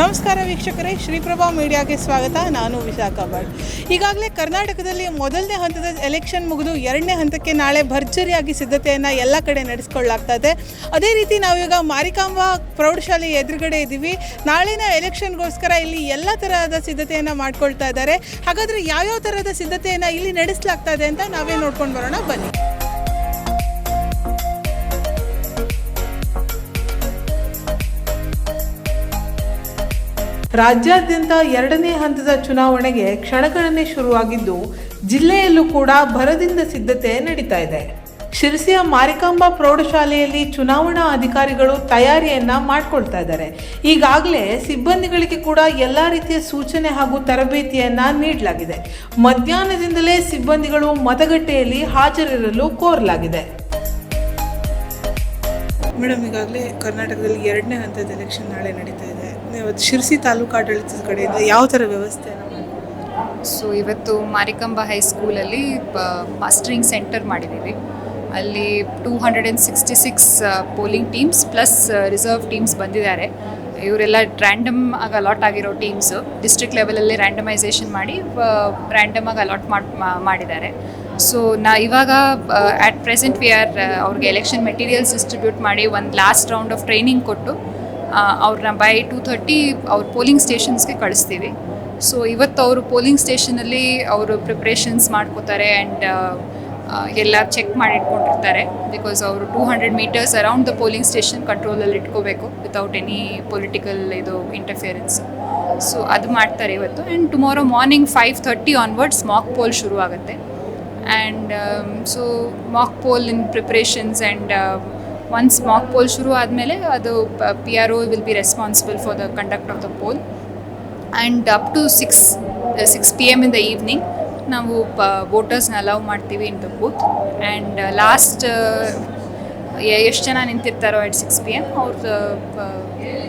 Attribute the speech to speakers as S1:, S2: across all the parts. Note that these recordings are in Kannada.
S1: ನಮಸ್ಕಾರ ವೀಕ್ಷಕರೇ, ಶ್ರೀಪ್ರಭಾ ಮೀಡಿಯಾಗೆ ಸ್ವಾಗತ. ನಾನು ವಿಶಾಖ ಭಟ್. ಈಗಾಗಲೇ ಕರ್ನಾಟಕದಲ್ಲಿ ಮೊದಲನೇ ಹಂತದ ಎಲೆಕ್ಷನ್ ಮುಗಿದು ಎರಡನೇ ಹಂತಕ್ಕೆ ನಾಳೆ ಭರ್ಜರಿಯಾಗಿ ಸಿದ್ಧತೆಯನ್ನು ಎಲ್ಲ ಕಡೆ ನಡೆಸ್ಕೊಳ್ಳಾಗ್ತಾ ಇದೆ. ಅದೇ ರೀತಿ ನಾವೀಗ ಮಾರಿಕಾಂಬಾ ಪ್ರೌಢಶಾಲೆ ಎದುರುಗಡೆ ಇದ್ದೀವಿ. ನಾಳಿನ ಎಲೆಕ್ಷನ್ಗೋಸ್ಕರ ಇಲ್ಲಿ ಎಲ್ಲ ತರಹದ ಸಿದ್ಧತೆಯನ್ನು ಮಾಡ್ಕೊಳ್ತಾ ಇದ್ದಾರೆ. ಹಾಗಾದರೆ ಯಾವ್ಯಾವ ಥರದ ಸಿದ್ಧತೆಯನ್ನು ಇಲ್ಲಿ ನಡೆಸಲಾಗ್ತಾ ಇದೆ ಅಂತ ನಾವೇ ನೋಡ್ಕೊಂಡು ಬರೋಣ. ಬನ್ನಿ. ರಾಜ್ಯಾದ್ಯಂತ ಎರಡನೇ ಹಂತದ ಚುನಾವಣೆಗೆ ಕ್ಷಣಗಣನೆ ಶುರುವಾಗಿದ್ದು, ಜಿಲ್ಲೆಯಲ್ಲೂ ಕೂಡ ಭರದಿಂದ ಸಿದ್ಧತೆ ನಡೀತಾ ಇದೆ. ಶಿರಸಿಯ ಮಾರಿಕಾಂಬಾ ಪ್ರೌಢಶಾಲೆಯಲ್ಲಿ ಚುನಾವಣಾ ಅಧಿಕಾರಿಗಳು ತಯಾರಿಯನ್ನ ಮಾಡ್ಕೊಳ್ತಾ ಇದ್ದಾರೆ. ಈಗಾಗಲೇ ಸಿಬ್ಬಂದಿಗಳಿಗೆ ಕೂಡ ಎಲ್ಲ ರೀತಿಯ ಸೂಚನೆ ಹಾಗೂ ತರಬೇತಿಯನ್ನ ನೀಡಲಾಗಿದೆ. ಮಧ್ಯಾಹ್ನದಿಂದಲೇ ಸಿಬ್ಬಂದಿಗಳು ಮತಗಟ್ಟೆಯಲ್ಲಿ ಹಾಜರಿರಲು ಕೋರಲಾಗಿದೆ. ಮೇಡಮ್, ಈಗಾಗಲೇ ಕರ್ನಾಟಕದಲ್ಲಿ ಎರಡನೇ ಹಂತದ ಎಲೆಕ್ಷನ್ ನಾಳೆ ನಡೀತಾ ಇದೆ. ಶಿರ್ಸಿ ತಾಲೂಕು ಆಡಳಿತದ ಕಡೆಯಿಂದ ಯಾವ ಥರ ವ್ಯವಸ್ಥೆ?
S2: ಸೊ ಇವತ್ತು ಮಾರಿಕಂಬ ಹೈಸ್ಕೂಲಲ್ಲಿ ಮಾಸ್ಟರಿಂಗ್ ಸೆಂಟರ್ ಮಾಡಿದ್ದೀವಿ. ಅಲ್ಲಿ two hundred and sixty six polling teams plus reserve teams ಬಂದಿದ್ದಾರೆ. ಇವರೆಲ್ಲ ರ್ಯಾಂಡಮ್ ಆಗಿ ಅಲಾಟ್ ಆಗಿರೋ ಟೀಮ್ಸು. ಡಿಸ್ಟ್ರಿಕ್ಟ್ ಲೆವೆಲಲ್ಲಿ ರ್ಯಾಂಡಮೈಸೇಷನ್ ಮಾಡಿ ರ್ಯಾಂಡಮ್ ಆಗಿ ಅಲಾಟ್ ಮಾಡಿದ್ದಾರೆ. ಸೊ ನಾ ಇವಾಗ ಆ್ಯಟ್ ಪ್ರೆಸೆಂಟ್ ವಿ ಆರ್ ಅವ್ರಿಗೆ ಎಲೆಕ್ಷನ್ ಮೆಟೀರಿಯಲ್ಸ್ ಡಿಸ್ಟ್ರಿಬ್ಯೂಟ್ ಮಾಡಿ ಒಂದು ಲಾಸ್ಟ್ ರೌಂಡ್ ಆಫ್ ಟ್ರೈನಿಂಗ್ ಕೊಟ್ಟು ಅವ್ರನ್ನ ಬೈ ಟೂ ಥರ್ಟಿ ಅವ್ರ ಪೋಲಿಂಗ್ ಸ್ಟೇಷನ್ಸ್ಗೆ ಕಳಿಸ್ತೀವಿ. ಸೊ ಇವತ್ತು ಅವರು ಪೋಲಿಂಗ್ ಸ್ಟೇಷನಲ್ಲಿ ಅವರು ಪ್ರಿಪ್ರೇಷನ್ಸ್ ಮಾಡ್ಕೋತಾರೆ ಆ್ಯಂಡ್ ಎಲ್ಲ ಚೆಕ್ ಮಾಡಿ ಇಟ್ಕೊಂಡಿರ್ತಾರೆ ಬಿಕಾಸ್ ಅವರು two hundred metres around the polling station ಕಂಟ್ರೋಲಲ್ಲಿ ಇಟ್ಕೋಬೇಕು ವಿತೌಟ್ ಎನಿ ಪೊಲಿಟಿಕಲ್ ಇದು ಇಂಟರ್ಫಿಯರೆನ್ಸ್ ಸೊ ಅದು ಮಾಡ್ತಾರೆ ಇವತ್ತು and tomorrow morning five thirty onwards mock poll ಶುರು ಆಗುತ್ತೆ and so mock poll in preparations and once mock poll ಶುರು ಆದಮೇಲೆ ಅದು P R O will be responsible for the conduct of the poll and up to six six P M in the evening ನಾವು, ಪ ವೋಟರ್ಸ್ನ ಅಲೌ ಮಾಡ್ತೀವಿ in the booth and last ಎಷ್ಟು ಜನ ನಿಂತಿರ್ತಾರೋ ಎಟ್ ಸಿಕ್ಸ್ ಪಿ ಎಂ ಅವ್ರದ್ದು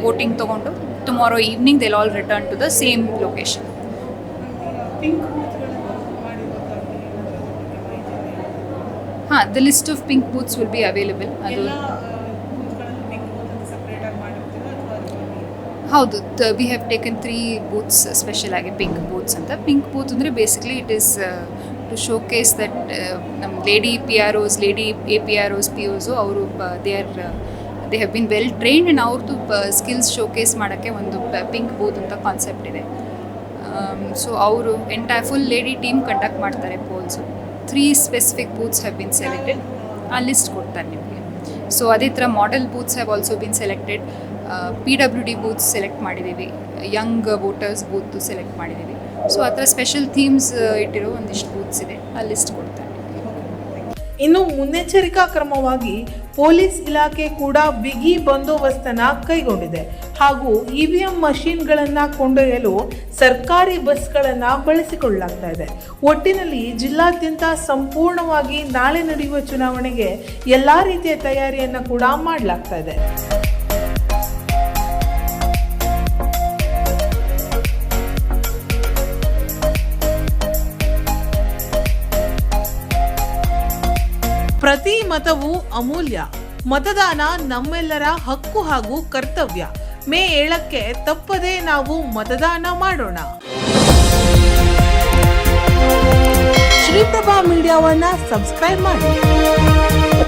S2: ವೋಟಿಂಗ್ ತೊಗೊಂಡು tomorrow evening they'll all return to the same location ಹಾಂ the list of pink booths will be available ಅದು ಹೌದು we have taken three booths special ಆಗಿ ಪಿಂಕ್ ಬೂತ್ಸ್ ಅಂತ. ಪಿಂಕ್ ಬೂತ್ ಅಂದರೆ basically it is to showcase that ನಮ್ಮ lady P R O's lady A P R O's P O's ಅವರು they are they have been well trained and ಅವ್ರದ್ದು ಸ್ಕಿಲ್ಸ್ ಶೋಕೇಸ್ ಮಾಡೋಕ್ಕೆ ಒಂದು ಪಿಂಕ್ ಬೂತ್ ಅಂತ ಕಾನ್ಸೆಪ್ಟ್ ಇದೆ. ಸೊ ಅವರು entire full lady team conduct ಮಾಡ್ತಾರೆ polls three specific booths have been selected ಆ ಲಿಸ್ಟ್ ಕೊಡ್ತಾರೆ ನಿಮಗೆ. ಸೊ ಅದೇ ಥರ model booths have also been selected P W D booths select ಮಾಡಿದ್ದೀವಿ. ಯಂಗ್ ವೋಟರ್ಸ್ ಬೂತ್ ಸೆಲೆಕ್ಟ್ ಮಾಡಿದ್ದೀವಿ. ಸೊ ಆ ಥರ ಸ್ಪೆಷಲ್ ಥೀಮ್ಸ್ ಇಟ್ಟಿರೋ ಒಂದಿಷ್ಟು ಬೂತ್ಸ್ ಇದೆ. ಆ ಲಿಸ್ಟ್ ಕೊಡ್ತಾರೆ
S1: ಇನ್ನು ಮುನ್ನೆಚ್ಚರಿಕಾ ಕ್ರಮವಾಗಿ ಪೊಲೀಸ್ ಇಲಾಖೆ ಕೂಡ ಬಿಗಿ ಬಂದೋಬಸ್ತನ್ನ ಕೈಗೊಂಡಿದೆ. ಹಾಗೂ ಇ ವಿ ಎಂ ಮಷೀನ್ಗಳನ್ನು ಕೊಂಡೊಯ್ಯಲು ಸರ್ಕಾರಿ ಬಸ್ಗಳನ್ನು ಬಳಸಿಕೊಳ್ಳಲಾಗ್ತಾ ಇದೆ. ಒಟ್ಟಿನಲ್ಲಿ ಜಿಲ್ಲಾದ್ಯಂತ ಸಂಪೂರ್ಣವಾಗಿ ನಾಳೆ ನಡೆಯುವ ಚುನಾವಣೆಗೆ ಎಲ್ಲ ರೀತಿಯ ತಯಾರಿಯನ್ನು ಕೂಡ ಮಾಡಲಾಗ್ತಾ ಇದೆ. ಪ್ರತಿ ಮತವು ಅಮೂಲ್ಯ. ಮತದಾನ ನಮ್ಮೆಲ್ಲರ ಹಕ್ಕು ಹಾಗೂ ಕರ್ತವ್ಯ. ಮೇ ಏಳಕ್ಕೆ ತಪ್ಪದೇ ನಾವು ಮತದಾನ ಮಾಡೋಣ. ಶ್ರೀಪ್ರಭಾ ಮೀಡಿಯಾವನ್ನ ಸಬ್ಸ್ಕ್ರೈಬ್ ಮಾಡಿ.